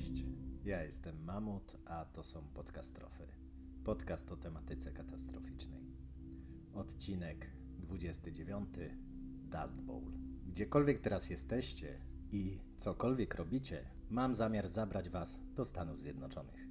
Cześć, ja jestem Mamut, a to są Podcastrofy. Podcast o tematyce katastroficznej. Odcinek 29 Dust Bowl. Gdziekolwiek teraz jesteście i cokolwiek robicie, mam zamiar zabrać Was do Stanów Zjednoczonych.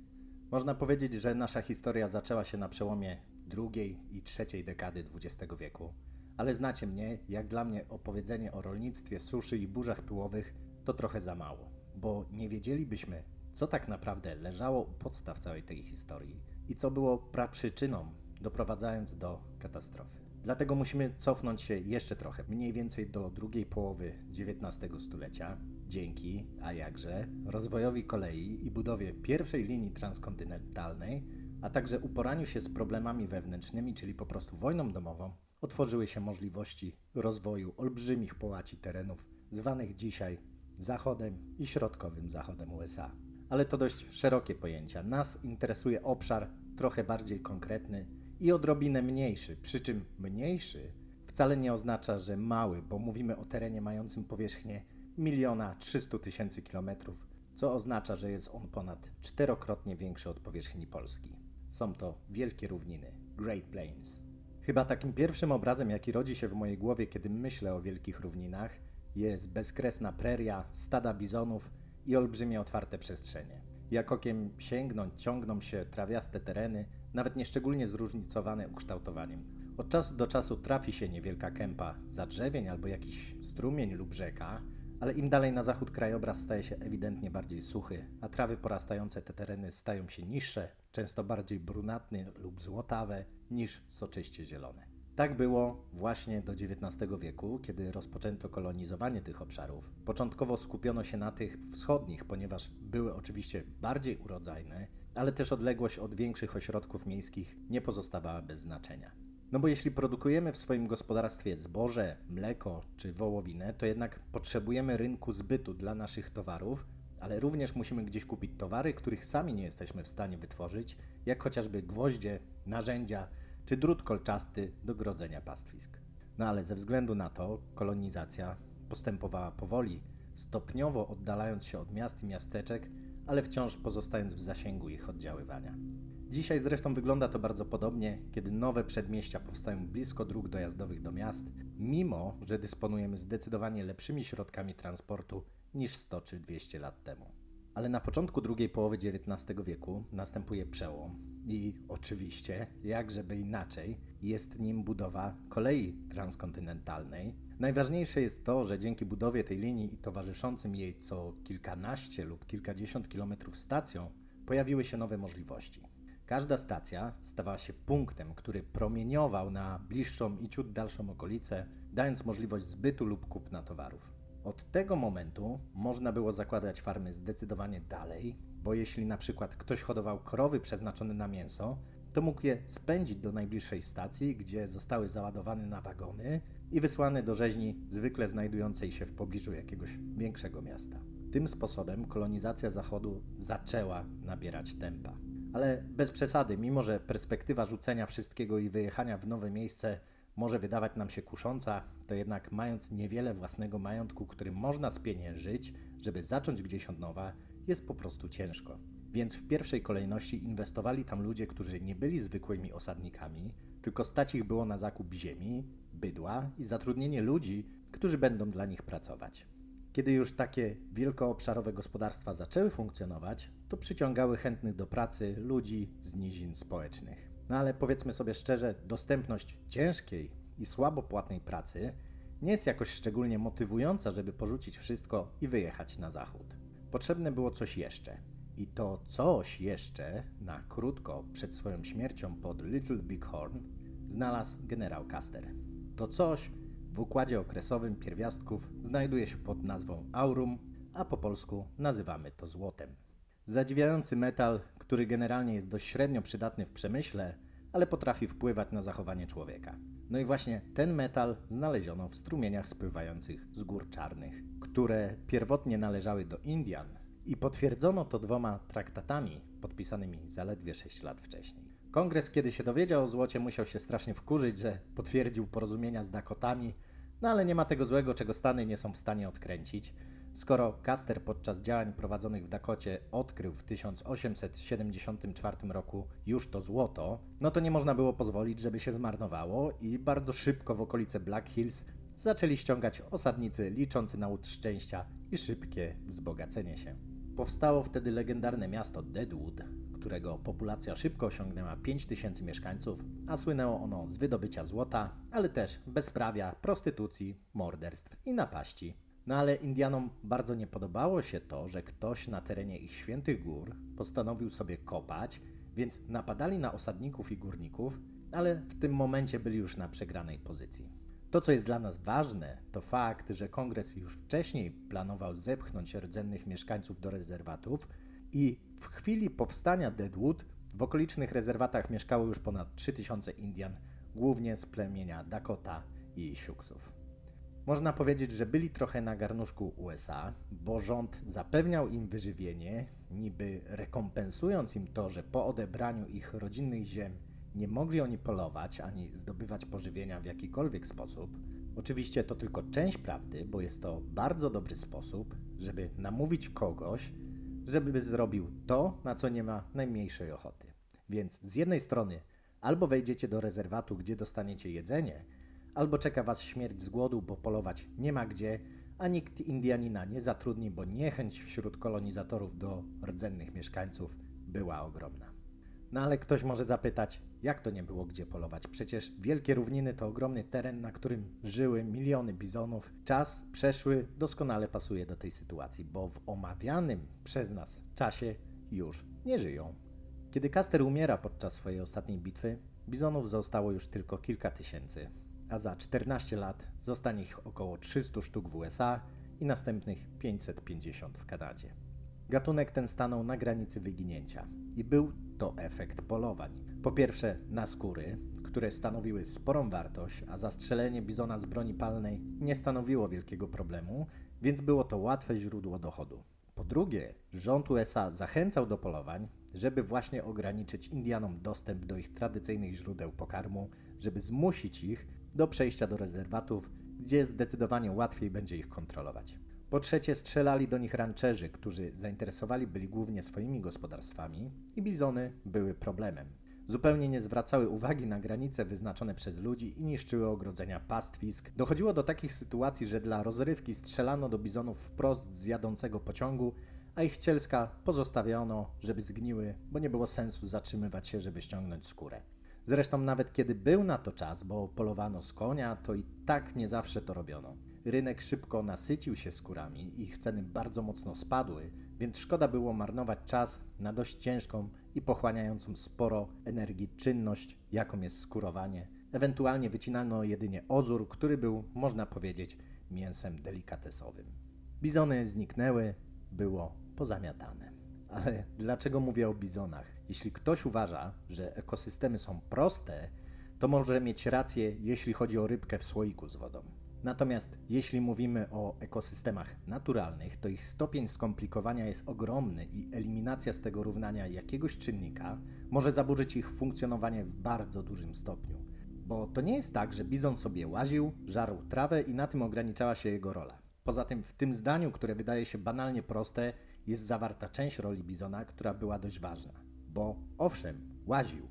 Można powiedzieć, że nasza historia zaczęła się na przełomie drugiej i trzeciej dekady XX wieku. Ale znacie mnie, jak dla mnie opowiedzenie o rolnictwie, suszy i burzach pyłowych to trochę za mało, bo nie wiedzielibyśmy, co tak naprawdę leżało u podstaw całej tej historii i co było praprzyczyną, doprowadzając do katastrofy. Dlatego musimy cofnąć się jeszcze trochę, mniej więcej do drugiej połowy XIX stulecia, dzięki, a jakże, rozwojowi kolei i budowie pierwszej linii transkontynentalnej, a także uporaniu się z problemami wewnętrznymi, czyli po prostu wojną domową, otworzyły się możliwości rozwoju olbrzymich połaci terenów, zwanych dzisiaj zachodem i środkowym zachodem USA. Ale to dość szerokie pojęcia. Nas interesuje obszar trochę bardziej konkretny i odrobinę mniejszy. Przy czym mniejszy wcale nie oznacza, że mały, bo mówimy o terenie mającym powierzchnię miliona 300 tysięcy kilometrów, co oznacza, że jest on ponad czterokrotnie większy od powierzchni Polski. Są to wielkie równiny, Great Plains. Chyba takim pierwszym obrazem, jaki rodzi się w mojej głowie, kiedy myślę o wielkich równinach, jest bezkresna preria, stada bizonów i olbrzymie otwarte przestrzenie. Jak okiem sięgnąć, ciągną się trawiaste tereny, nawet nieszczególnie zróżnicowane ukształtowaniem. Od czasu do czasu trafi się niewielka kępa zadrzewień albo jakiś strumień lub rzeka, ale im dalej na zachód krajobraz staje się ewidentnie bardziej suchy, a trawy porastające te tereny stają się niższe, często bardziej brunatne lub złotawe niż soczyście zielone. Tak było właśnie do XIX wieku, kiedy rozpoczęto kolonizowanie tych obszarów. Początkowo skupiono się na tych wschodnich, ponieważ były oczywiście bardziej urodzajne, ale też odległość od większych ośrodków miejskich nie pozostawała bez znaczenia. No bo jeśli produkujemy w swoim gospodarstwie zboże, mleko czy wołowinę, to jednak potrzebujemy rynku zbytu dla naszych towarów, ale również musimy gdzieś kupić towary, których sami nie jesteśmy w stanie wytworzyć, jak chociażby gwoździe, narzędzia czy drut kolczasty do grodzenia pastwisk. No ale ze względu na to kolonizacja postępowała powoli, stopniowo oddalając się od miast i miasteczek, ale wciąż pozostając w zasięgu ich oddziaływania. Dzisiaj zresztą wygląda to bardzo podobnie, kiedy nowe przedmieścia powstają blisko dróg dojazdowych do miast, mimo że dysponujemy zdecydowanie lepszymi środkami transportu niż 100 czy 200 lat temu. Ale na początku drugiej połowy XIX wieku następuje przełom i oczywiście, jak żeby inaczej, jest nim budowa kolei transkontynentalnej. Najważniejsze jest to, że dzięki budowie tej linii i towarzyszącym jej co kilkanaście lub kilkadziesiąt kilometrów stacjom pojawiły się nowe możliwości. Każda stacja stawała się punktem, który promieniował na bliższą i ciut dalszą okolicę, dając możliwość zbytu lub kupna towarów. Od tego momentu można było zakładać farmy zdecydowanie dalej, bo jeśli na przykład ktoś hodował krowy przeznaczone na mięso, to mógł je spędzić do najbliższej stacji, gdzie zostały załadowane na wagony i wysłane do rzeźni zwykle znajdującej się w pobliżu jakiegoś większego miasta. Tym sposobem kolonizacja Zachodu zaczęła nabierać tempa. Ale bez przesady, mimo że perspektywa rzucenia wszystkiego i wyjechania w nowe miejsce może wydawać nam się kusząca, to jednak mając niewiele własnego majątku, którym można spieniężyć, żeby zacząć gdzieś od nowa, jest po prostu ciężko. Więc w pierwszej kolejności inwestowali tam ludzie, którzy nie byli zwykłymi osadnikami, tylko stać ich było na zakup ziemi, bydła i zatrudnienie ludzi, którzy będą dla nich pracować. Kiedy już takie wielkoobszarowe gospodarstwa zaczęły funkcjonować, to przyciągały chętnych do pracy ludzi z nizin społecznych. No ale powiedzmy sobie szczerze, dostępność ciężkiej i słabo płatnej pracy nie jest jakoś szczególnie motywująca, żeby porzucić wszystko i wyjechać na zachód. Potrzebne było coś jeszcze. I to coś jeszcze na krótko przed swoją śmiercią pod Little Bighorn znalazł generał Custer. To coś w układzie okresowym pierwiastków znajduje się pod nazwą aurum, a po polsku nazywamy to złotem. Zadziwiający metal, który generalnie jest dość średnio przydatny w przemyśle, ale potrafi wpływać na zachowanie człowieka. No i właśnie ten metal znaleziono w strumieniach spływających z gór czarnych, które pierwotnie należały do Indian i potwierdzono to dwoma traktatami podpisanymi zaledwie 6 lat wcześniej. Kongres, kiedy się dowiedział o złocie, musiał się strasznie wkurzyć, że potwierdził porozumienia z Dakotami, no ale nie ma tego złego, czego Stany nie są w stanie odkręcić. Skoro Custer podczas działań prowadzonych w Dakocie odkrył w 1874 roku już to złoto, no to nie można było pozwolić, żeby się zmarnowało i bardzo szybko w okolice Black Hills zaczęli ściągać osadnicy liczący na łód szczęścia i szybkie wzbogacenie się. Powstało wtedy legendarne miasto Deadwood, którego populacja szybko osiągnęła 5000 mieszkańców, a słynęło ono z wydobycia złota, ale też bezprawia, prostytucji, morderstw i napaści. No ale Indianom bardzo nie podobało się to, że ktoś na terenie ich świętych gór postanowił sobie kopać, więc napadali na osadników i górników, ale w tym momencie byli już na przegranej pozycji. To, co jest dla nas ważne, to fakt, że kongres już wcześniej planował zepchnąć rdzennych mieszkańców do rezerwatów i w chwili powstania Deadwood w okolicznych rezerwatach mieszkało już ponad 3000 Indian, głównie z plemienia Dakota i Siouxów. Można powiedzieć, że byli trochę na garnuszku USA, bo rząd zapewniał im wyżywienie, niby rekompensując im to, że po odebraniu ich rodzinnych ziem nie mogli oni polować ani zdobywać pożywienia w jakikolwiek sposób. Oczywiście to tylko część prawdy, bo jest to bardzo dobry sposób, żeby namówić kogoś, żeby zrobił to, na co nie ma najmniejszej ochoty. Więc z jednej strony albo wejdziecie do rezerwatu, gdzie dostaniecie jedzenie, albo czeka was śmierć z głodu, bo polować nie ma gdzie, a nikt Indianina nie zatrudni, bo niechęć wśród kolonizatorów do rdzennych mieszkańców była ogromna. No ale ktoś może zapytać, jak to nie było gdzie polować? Przecież wielkie równiny to ogromny teren, na którym żyły miliony bizonów. Czas przeszły doskonale pasuje do tej sytuacji, bo w omawianym przez nas czasie już nie żyją. Kiedy Caster umiera podczas swojej ostatniej bitwy, bizonów zostało już tylko kilka tysięcy, a za 14 lat zostanie ich około 300 sztuk w USA i następnych 550 w Kanadzie. Gatunek ten stanął na granicy wyginięcia i był to efekt polowań. Po pierwsze, na skóry, które stanowiły sporą wartość, a zastrzelenie bizona z broni palnej nie stanowiło wielkiego problemu, więc było to łatwe źródło dochodu. Po drugie, rząd USA zachęcał do polowań, żeby właśnie ograniczyć Indianom dostęp do ich tradycyjnych źródeł pokarmu, żeby zmusić ich do przejścia do rezerwatów, gdzie zdecydowanie łatwiej będzie ich kontrolować. Po trzecie, strzelali do nich rancherzy, którzy zainteresowali byli głównie swoimi gospodarstwami i bizony były problemem. Zupełnie nie zwracały uwagi na granice wyznaczone przez ludzi i niszczyły ogrodzenia pastwisk. Dochodziło do takich sytuacji, że dla rozrywki strzelano do bizonów wprost z jadącego pociągu, a ich cielska pozostawiono, żeby zgniły, bo nie było sensu zatrzymywać się, żeby ściągnąć skórę. Zresztą nawet kiedy był na to czas, bo polowano z konia, to i tak nie zawsze to robiono. Rynek szybko nasycił się skórami, ich ceny bardzo mocno spadły, więc szkoda było marnować czas na dość ciężką i pochłaniającą sporo energii czynność, jaką jest skórowanie. Ewentualnie wycinano jedynie ozór, który był, można powiedzieć, mięsem delikatesowym. Bizony zniknęły, było pozamiatane. Ale dlaczego mówię o bizonach? Jeśli ktoś uważa, że ekosystemy są proste, to może mieć rację, jeśli chodzi o rybkę w słoiku z wodą. Natomiast jeśli mówimy o ekosystemach naturalnych, to ich stopień skomplikowania jest ogromny i eliminacja z tego równania jakiegoś czynnika może zaburzyć ich funkcjonowanie w bardzo dużym stopniu. Bo to nie jest tak, że bizon sobie łaził, żarł trawę i na tym ograniczała się jego rola. Poza tym w tym zdaniu, które wydaje się banalnie proste, jest zawarta część roli bizona, która była dość ważna. Bo owszem, łaził.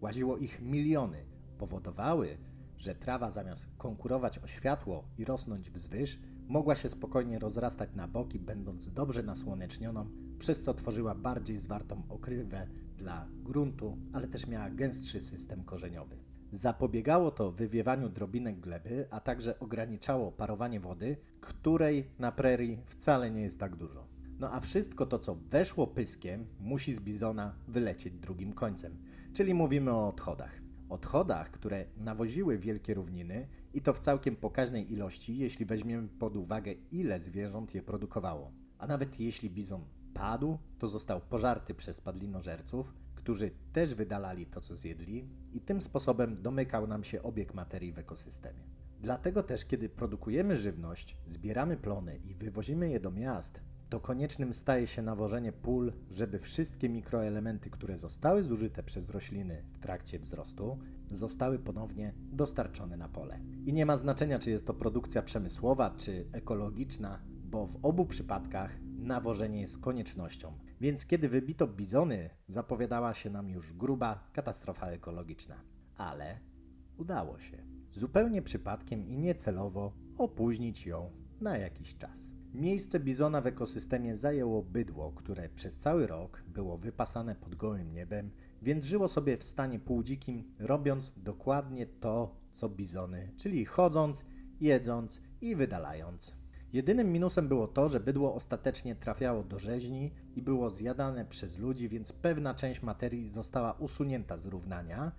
Łaziło ich miliony. Powodowały, że trawa zamiast konkurować o światło i rosnąć wzwyż, mogła się spokojnie rozrastać na boki, będąc dobrze nasłonecznioną, przez co tworzyła bardziej zwartą okrywę dla gruntu, ale też miała gęstszy system korzeniowy. Zapobiegało to wywiewaniu drobinek gleby, a także ograniczało parowanie wody, której na prerii wcale nie jest tak dużo. No a wszystko to, co weszło pyskiem, musi z bizona wylecieć drugim końcem, czyli mówimy o odchodach odchodach, które nawoziły wielkie równiny i to w całkiem pokaźnej ilości, jeśli weźmiemy pod uwagę, ile zwierząt je produkowało. A nawet jeśli bizon padł, to został pożarty przez padlinożerców, którzy też wydalali to, co zjedli, i tym sposobem domykał nam się obieg materii w ekosystemie. Dlatego też, kiedy produkujemy żywność, zbieramy plony i wywozimy je do miast, to koniecznym staje się nawożenie pól, żeby wszystkie mikroelementy, które zostały zużyte przez rośliny w trakcie wzrostu, zostały ponownie dostarczone na pole. I nie ma znaczenia, czy jest to produkcja przemysłowa, czy ekologiczna, bo w obu przypadkach nawożenie jest koniecznością. Więc kiedy wybito bizony, zapowiadała się nam już gruba katastrofa ekologiczna. Ale udało się. Zupełnie przypadkiem i niecelowo opóźnić ją na jakiś czas. Miejsce bizona w ekosystemie zajęło bydło, które przez cały rok było wypasane pod gołym niebem, więc żyło sobie w stanie półdzikim, robiąc dokładnie to, co bizony, czyli chodząc, jedząc i wydalając. Jedynym minusem było to, że bydło ostatecznie trafiało do rzeźni i było zjadane przez ludzi, więc pewna część materii została usunięta z równania.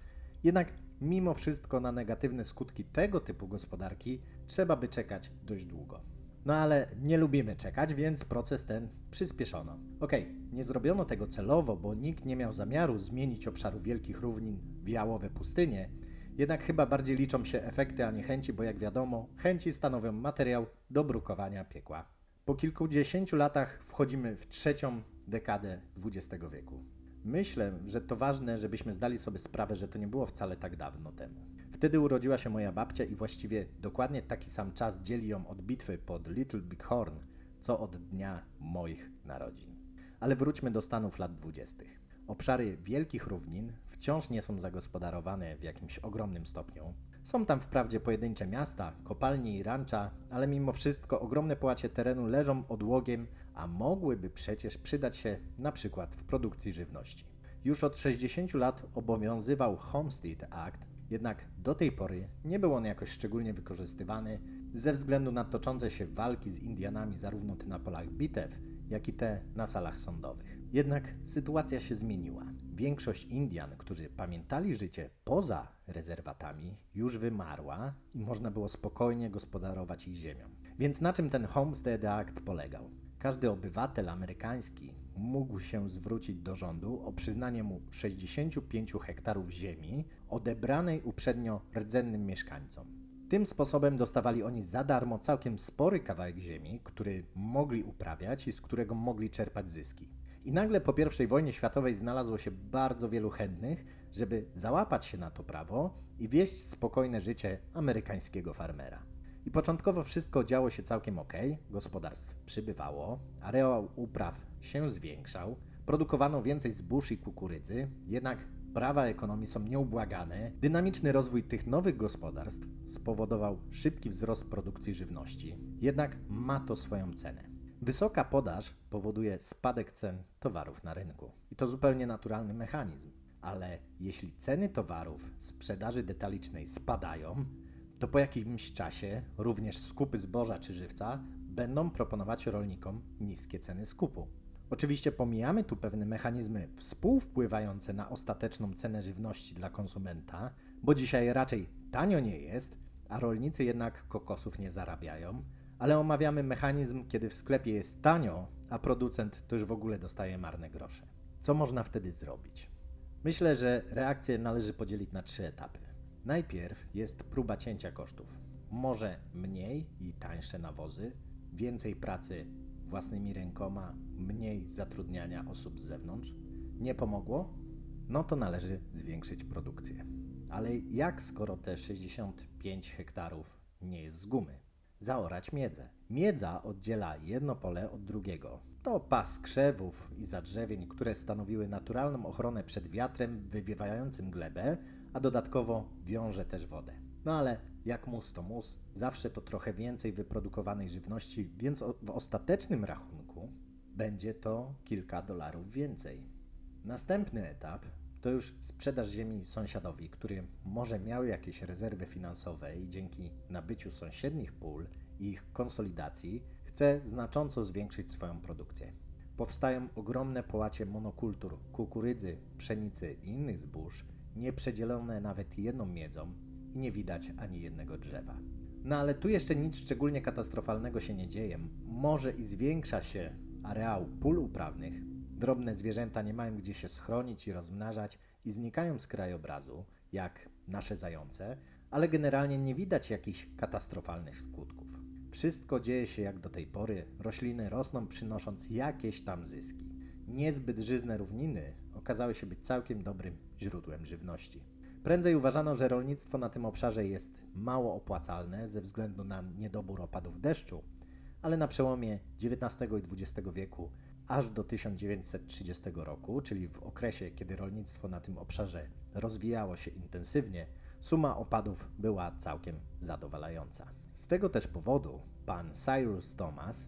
Jednak mimo wszystko na negatywne skutki tego typu gospodarki trzeba by czekać dość długo. No ale nie lubimy czekać, więc proces ten przyspieszono. Okej, nie zrobiono tego celowo, bo nikt nie miał zamiaru zmienić obszaru wielkich równin w jałowe pustynie, jednak chyba bardziej liczą się efekty, a nie chęci, bo jak wiadomo, chęci stanowią materiał do brukowania piekła. Po kilkudziesięciu latach wchodzimy w trzecią dekadę XX wieku. Myślę, że to ważne, żebyśmy zdali sobie sprawę, że to nie było wcale tak dawno temu. Wtedy urodziła się moja babcia i właściwie dokładnie taki sam czas dzieli ją od bitwy pod Little Big Horn, co od dnia moich narodzin. Ale wróćmy do Stanów lat dwudziestych. Obszary wielkich równin wciąż nie są zagospodarowane w jakimś ogromnym stopniu. Są tam wprawdzie pojedyncze miasta, kopalnie i rancza, ale mimo wszystko ogromne połacie terenu leżą odłogiem, a mogłyby przecież przydać się na przykład w produkcji żywności. Już od 60 lat obowiązywał Homestead Act, jednak do tej pory nie był on jakoś szczególnie wykorzystywany ze względu na toczące się walki z Indianami zarówno te na polach bitew, jak i te na salach sądowych. Jednak sytuacja się zmieniła. Większość Indian, którzy pamiętali życie poza rezerwatami, już wymarła i można było spokojnie gospodarować ich ziemią. Więc na czym ten Homestead Act polegał? Każdy obywatel amerykański mógł się zwrócić do rządu o przyznanie mu 65 hektarów ziemi odebranej uprzednio rdzennym mieszkańcom. Tym sposobem dostawali oni za darmo całkiem spory kawałek ziemi, który mogli uprawiać i z którego mogli czerpać zyski. I nagle po I wojnie światowej znalazło się bardzo wielu chętnych, żeby załapać się na to prawo i wieść spokojne życie amerykańskiego farmera. I początkowo wszystko działo się całkiem ok, gospodarstw przybywało, areał upraw się zwiększał, produkowano więcej zbóż i kukurydzy, jednak prawa ekonomii są nieubłagane. Dynamiczny rozwój tych nowych gospodarstw spowodował szybki wzrost produkcji żywności, jednak ma to swoją cenę. Wysoka podaż powoduje spadek cen towarów na rynku. I to zupełnie naturalny mechanizm. Ale jeśli ceny towarów sprzedaży detalicznej spadają, to po jakimś czasie również skupy zboża czy żywca będą proponować rolnikom niskie ceny skupu. Oczywiście pomijamy tu pewne mechanizmy współwpływające na ostateczną cenę żywności dla konsumenta, bo dzisiaj raczej tanio nie jest, a rolnicy jednak kokosów nie zarabiają, ale omawiamy mechanizm, kiedy w sklepie jest tanio, a producent to już w ogóle dostaje marne grosze. Co można wtedy zrobić? Myślę, że reakcję należy podzielić na trzy etapy. Najpierw jest próba cięcia kosztów. Może mniej i tańsze nawozy, więcej pracy własnymi rękoma, mniej zatrudniania osób z zewnątrz. Nie pomogło? No to należy zwiększyć produkcję. Ale jak skoro te 65 hektarów nie jest z gumy? Zaorać miedzę. Miedza oddziela jedno pole od drugiego. To pas krzewów i zadrzewień, które stanowiły naturalną ochronę przed wiatrem wywiewającym glebę, a dodatkowo wiąże też wodę. No ale jak mus to mus, zawsze to trochę więcej wyprodukowanej żywności, więc w ostatecznym rachunku będzie to kilka dolarów więcej. Następny etap to już sprzedaż ziemi sąsiadowi, który może miał jakieś rezerwy finansowe i dzięki nabyciu sąsiednich pól i ich konsolidacji chce znacząco zwiększyć swoją produkcję. Powstają ogromne połacie monokultur kukurydzy, pszenicy i innych zbóż, nieprzedzielone nawet jedną miedzą i nie widać ani jednego drzewa. No ale tu jeszcze nic szczególnie katastrofalnego się nie dzieje. Może i zwiększa się areał pól uprawnych, drobne zwierzęta nie mają gdzie się schronić i rozmnażać i znikają z krajobrazu, jak nasze zające, ale generalnie nie widać jakichś katastrofalnych skutków. Wszystko dzieje się jak do tej pory, rośliny rosną przynosząc jakieś tam zyski. Niezbyt żyzne równiny okazały się być całkiem dobrym źródłem żywności. Prędzej uważano, że rolnictwo na tym obszarze jest mało opłacalne ze względu na niedobór opadów deszczu, ale na przełomie XIX i XX wieku aż do 1930 roku, czyli w okresie, kiedy rolnictwo na tym obszarze rozwijało się intensywnie, suma opadów była całkiem zadowalająca. Z tego też powodu pan Cyrus Thomas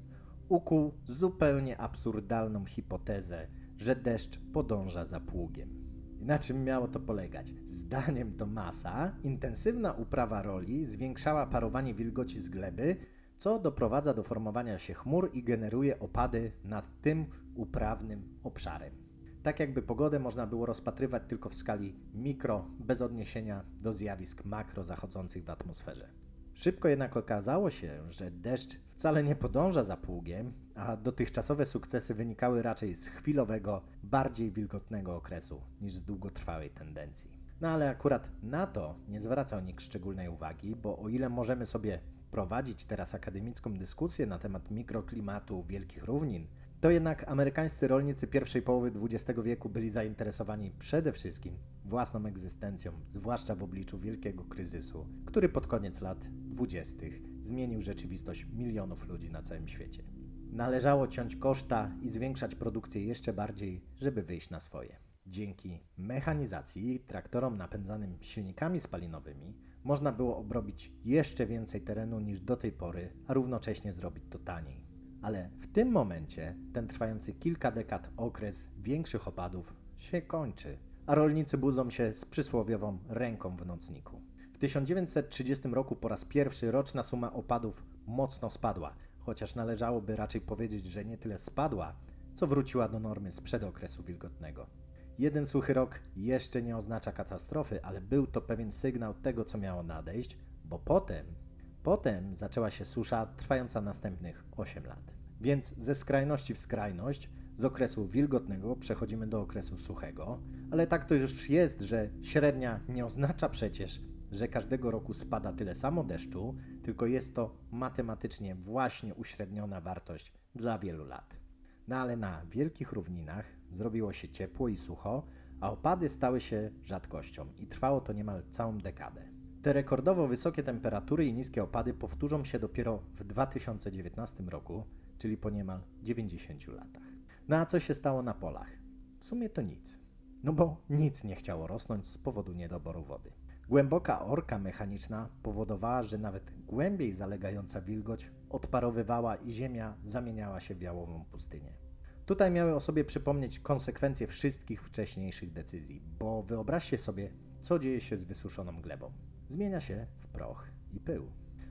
ukuł zupełnie absurdalną hipotezę, że deszcz podąża za pługiem. Na czym miało to polegać? Zdaniem Thomasa, intensywna uprawa roli zwiększała parowanie wilgoci z gleby, co doprowadza do formowania się chmur i generuje opady nad tym uprawnym obszarem. Tak jakby pogodę można było rozpatrywać tylko w skali mikro, bez odniesienia do zjawisk makro zachodzących w atmosferze. Szybko jednak okazało się, że deszcz wcale nie podąża za pługiem, a dotychczasowe sukcesy wynikały raczej z chwilowego, bardziej wilgotnego okresu niż z długotrwałej tendencji. No ale akurat na to nie zwracał nikt szczególnej uwagi, bo o ile możemy sobie prowadzić teraz akademicką dyskusję na temat mikroklimatu wielkich równin, to jednak amerykańscy rolnicy pierwszej połowy XX wieku byli zainteresowani przede wszystkim własną egzystencją, zwłaszcza w obliczu wielkiego kryzysu, który pod koniec lat 20. zmienił rzeczywistość milionów ludzi na całym świecie. Należało ciąć koszta i zwiększać produkcję jeszcze bardziej, żeby wyjść na swoje. Dzięki mechanizacji i traktorom napędzanym silnikami spalinowymi można było obrobić jeszcze więcej terenu niż do tej pory, a równocześnie zrobić to taniej. Ale w tym momencie ten trwający kilka dekad okres większych opadów się kończy, a rolnicy budzą się z przysłowiową ręką w nocniku. W 1930 roku po raz pierwszy roczna suma opadów mocno spadła, chociaż należałoby raczej powiedzieć, że nie tyle spadła, co wróciła do normy sprzed okresu wilgotnego. Jeden suchy rok jeszcze nie oznacza katastrofy, ale był to pewien sygnał tego, co miało nadejść, bo potem, potem zaczęła się susza trwająca następnych 8 lat. Więc ze skrajności w skrajność, z okresu wilgotnego przechodzimy do okresu suchego, ale tak to już jest, że średnia nie oznacza przecież, że każdego roku spada tyle samo deszczu, tylko jest to matematycznie właśnie uśredniona wartość dla wielu lat. No ale na wielkich równinach zrobiło się ciepło i sucho, a opady stały się rzadkością i trwało to niemal całą dekadę. Te rekordowo wysokie temperatury i niskie opady powtórzą się dopiero w 2019 roku, czyli po niemal 90 latach. No a co się stało na polach? W sumie to nic. No bo nic nie chciało rosnąć z powodu niedoboru wody. Głęboka orka mechaniczna powodowała, że nawet głębiej zalegająca wilgoć odparowywała i ziemia zamieniała się w jałową pustynię. Tutaj miały o sobie przypomnieć konsekwencje wszystkich wcześniejszych decyzji, bo wyobraźcie sobie, co dzieje się z wysuszoną glebą. Zmienia się w proch i pył.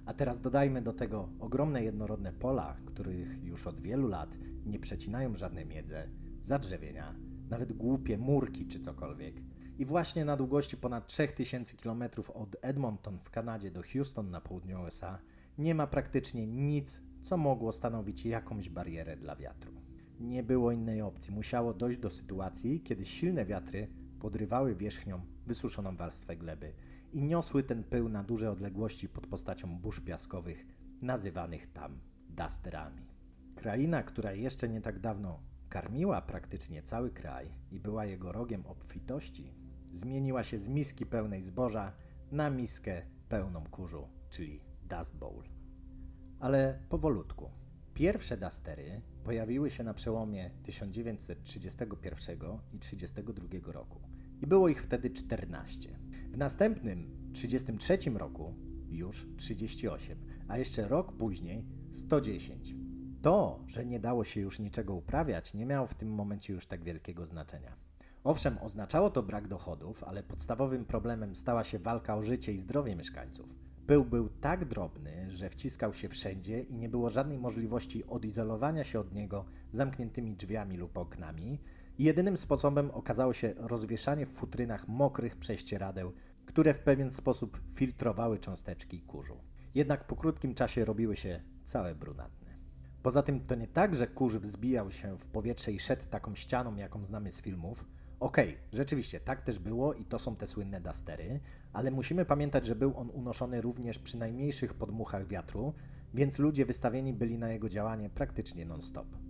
A teraz dodajmy do tego ogromne jednorodne pola, których już od wielu lat nie przecinają żadne miedze, zadrzewienia, nawet głupie murki czy cokolwiek. I właśnie na długości ponad 3000 km od Edmonton w Kanadzie do Houston na południu USA nie ma praktycznie nic, co mogło stanowić jakąś barierę dla wiatru. Nie było innej opcji. Musiało dojść do sytuacji, kiedy silne wiatry podrywały wierzchnią wysuszoną warstwę gleby i niosły ten pył na duże odległości pod postacią burz piaskowych, nazywanych tam dasterami. Kraina, która jeszcze nie tak dawno karmiła praktycznie cały kraj i była jego rogiem obfitości, zmieniła się z miski pełnej zboża na miskę pełną kurzu, czyli Dust Bowl. Ale powolutku. Pierwsze dastery pojawiły się na przełomie 1931 i 1932 roku i było ich wtedy 14. W następnym 33 roku już 38, a jeszcze rok później 110. To, że nie dało się już niczego uprawiać, nie miało w tym momencie już tak wielkiego znaczenia. Owszem, oznaczało to brak dochodów, ale podstawowym problemem stała się walka o życie i zdrowie mieszkańców. Pył był tak drobny, że wciskał się wszędzie i nie było żadnej możliwości odizolowania się od niego zamkniętymi drzwiami lub oknami. Jedynym sposobem okazało się rozwieszanie w futrynach mokrych prześcieradeł, które w pewien sposób filtrowały cząsteczki kurzu. Jednak po krótkim czasie robiły się całe brunatne. Poza tym to nie tak, że kurz wzbijał się w powietrze i szedł taką ścianą, jaką znamy z filmów. Okej, okay, rzeczywiście tak też było i to są te słynne dastery, ale musimy pamiętać, że był on unoszony również przy najmniejszych podmuchach wiatru, więc ludzie wystawieni byli na jego działanie praktycznie non-stop.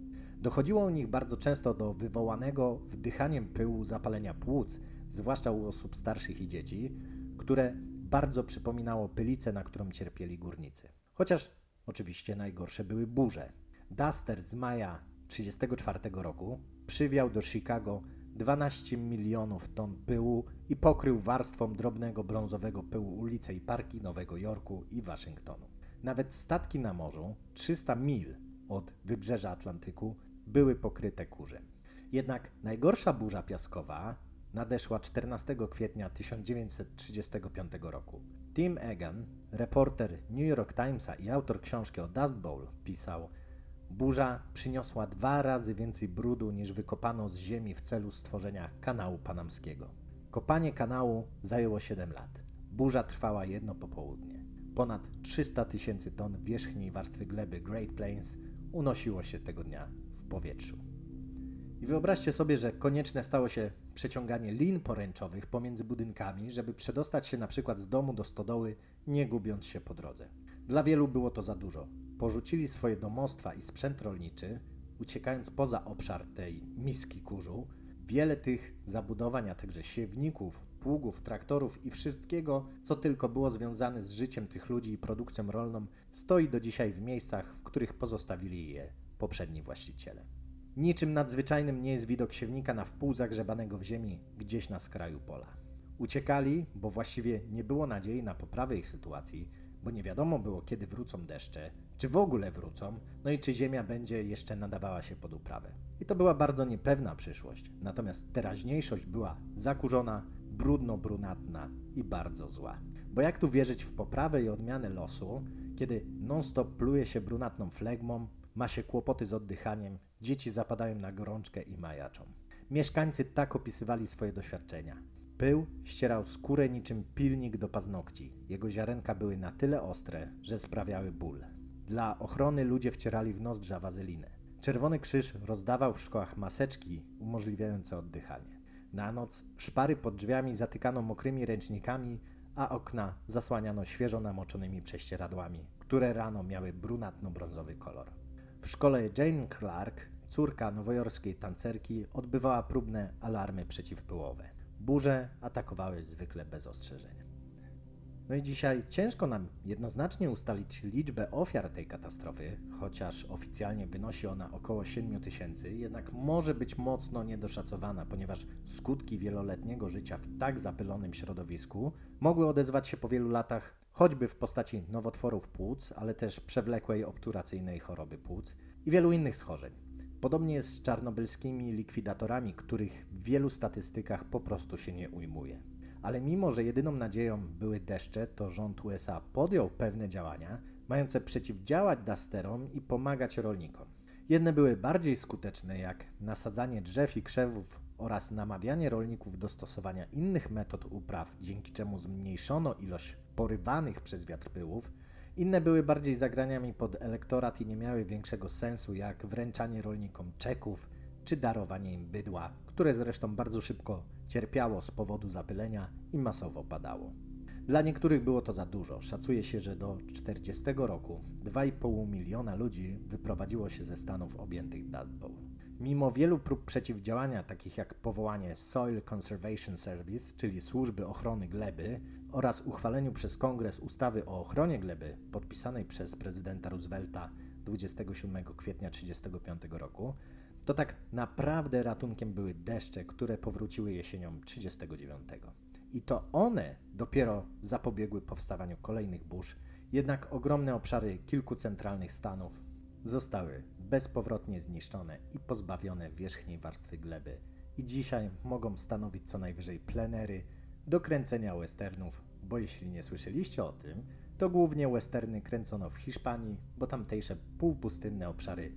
Dochodziło u nich bardzo często do wywołanego wdychaniem pyłu zapalenia płuc, zwłaszcza u osób starszych i dzieci, które bardzo przypominało pylicę, na którą cierpieli górnicy. Chociaż Oczywiście najgorsze były burze. Duster z maja 1934 roku przywiał do Chicago 12 milionów ton pyłu i pokrył warstwą drobnego brązowego pyłu ulice i parki Nowego Jorku i Waszyngtonu. Nawet statki na morzu, 300 mil od wybrzeża Atlantyku, były pokryte kurzem. Jednak najgorsza burza piaskowa nadeszła 14 kwietnia 1935 roku. Tim Egan, reporter New York Timesa i autor książki o Dust Bowl, pisał: Burza przyniosła dwa razy więcej brudu niż wykopano z ziemi w celu stworzenia kanału panamskiego. Kopanie kanału zajęło 7 lat. Burza trwała jedno popołudnie. Ponad 300 tysięcy ton wierzchniej warstwy gleby Great Plains unosiło się tego dnia powietrzu. I wyobraźcie sobie, że konieczne stało się przeciąganie lin poręczowych pomiędzy budynkami, żeby przedostać się na przykład z domu do stodoły, nie gubiąc się po drodze. Dla wielu było to za dużo. Porzucili swoje domostwa i sprzęt rolniczy, uciekając poza obszar tej miski kurzu. Wiele tych zabudowań, a także siewników, pługów, traktorów i wszystkiego, co tylko było związane z życiem tych ludzi i produkcją rolną, stoi do dzisiaj w miejscach, w których pozostawili je poprzedni właściciele. Niczym nadzwyczajnym nie jest widok siewnika na wpół zagrzebanego w ziemi gdzieś na skraju pola. Uciekali, bo właściwie nie było nadziei na poprawę ich sytuacji, bo nie wiadomo było, kiedy wrócą deszcze, czy w ogóle wrócą, no i czy ziemia będzie jeszcze nadawała się pod uprawę. I to była bardzo niepewna przyszłość, natomiast teraźniejszość była zakurzona, brudno-brunatna i bardzo zła. Bo jak tu wierzyć w poprawę i odmianę losu, kiedy non-stop pluje się brunatną flegmą, ma się kłopoty z oddychaniem, dzieci zapadają na gorączkę i majaczą. Mieszkańcy tak opisywali swoje doświadczenia. Pył ścierał skórę niczym pilnik do paznokci. Jego ziarenka były na tyle ostre, że sprawiały ból. Dla ochrony ludzie wcierali w nozdrza wazelinę. Czerwony Krzyż rozdawał w szkołach maseczki umożliwiające oddychanie. Na noc szpary pod drzwiami zatykano mokrymi ręcznikami, a okna zasłaniano świeżo namoczonymi prześcieradłami, które rano miały brunatno-brązowy kolor. W szkole Jane Clark, córka nowojorskiej tancerki, odbywała próbne alarmy przeciwpyłowe. Burze atakowały zwykle bez ostrzeżenia. No i dzisiaj ciężko nam jednoznacznie ustalić liczbę ofiar tej katastrofy, chociaż oficjalnie wynosi ona około 7 tysięcy, jednak może być mocno niedoszacowana, ponieważ skutki wieloletniego życia w tak zapylonym środowisku mogły odezwać się po wielu latach choćby w postaci nowotworów płuc, ale też przewlekłej obturacyjnej choroby płuc i wielu innych schorzeń. Podobnie jest z czarnobylskimi likwidatorami, których w wielu statystykach po prostu się nie ujmuje. Ale mimo, że jedyną nadzieją były deszcze, to rząd USA podjął pewne działania mające przeciwdziałać dasterom i pomagać rolnikom. Jedne były bardziej skuteczne, jak nasadzanie drzew i krzewów oraz namawianie rolników do stosowania innych metod upraw, dzięki czemu zmniejszono ilość porywanych przez wiatr pyłów. Inne były bardziej zagraniami pod elektorat i nie miały większego sensu, jak wręczanie rolnikom czeków czy darowanie im bydła, które zresztą bardzo szybko cierpiało z powodu zapylenia i masowo padało. Dla niektórych było to za dużo. Szacuje się, że do 40 roku 2,5 miliona ludzi wyprowadziło się ze stanów objętych Dust Bowl. Mimo wielu prób przeciwdziałania, takich jak powołanie Soil Conservation Service, czyli służby ochrony gleby, oraz uchwaleniu przez Kongres ustawy o ochronie gleby, podpisanej przez prezydenta Roosevelta 27 kwietnia 1935 roku, to tak naprawdę ratunkiem były deszcze, które powróciły jesienią 1939. I to one dopiero zapobiegły powstawaniu kolejnych burz, jednak ogromne obszary kilku centralnych stanów zostały bezpowrotnie zniszczone i pozbawione wierzchniej warstwy gleby. I dzisiaj mogą stanowić co najwyżej plenery do kręcenia westernów, bo jeśli nie słyszeliście o tym, to głównie westerny kręcono w Hiszpanii, bo tamtejsze półpustynne obszary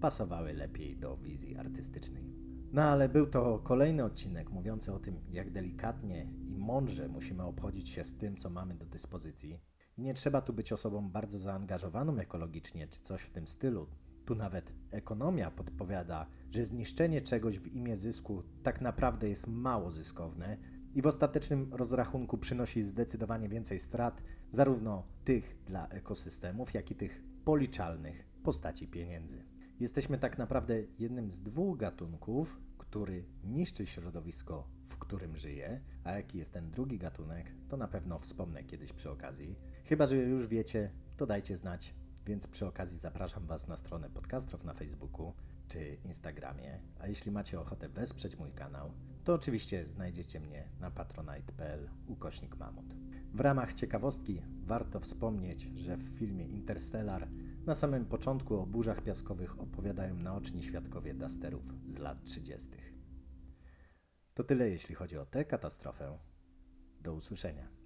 pasowały lepiej do wizji artystycznej. No ale był to kolejny odcinek mówiący o tym, jak delikatnie i mądrze musimy obchodzić się z tym, co mamy do dyspozycji. I nie trzeba tu być osobą bardzo zaangażowaną ekologicznie czy coś w tym stylu. Tu nawet ekonomia podpowiada, że zniszczenie czegoś w imię zysku tak naprawdę jest mało zyskowne i w ostatecznym rozrachunku przynosi zdecydowanie więcej strat, zarówno tych dla ekosystemów, jak i tych policzalnych postaci pieniędzy. Jesteśmy tak naprawdę jednym z dwóch gatunków, który niszczy środowisko, w którym żyje, a jaki jest ten drugi gatunek, to na pewno wspomnę kiedyś przy okazji. Chyba, że już wiecie, to dajcie znać, Więc przy okazji zapraszam Was na stronę Podcastrow na Facebooku czy Instagramie. A jeśli macie ochotę wesprzeć mój kanał, to oczywiście znajdziecie mnie na patronite.pl ukośnik mamut. W ramach ciekawostki warto wspomnieć, że w filmie Interstellar na samym początku o burzach piaskowych opowiadają naoczni świadkowie Dusterów z lat 30. To tyle jeśli chodzi o tę katastrofę. Do usłyszenia.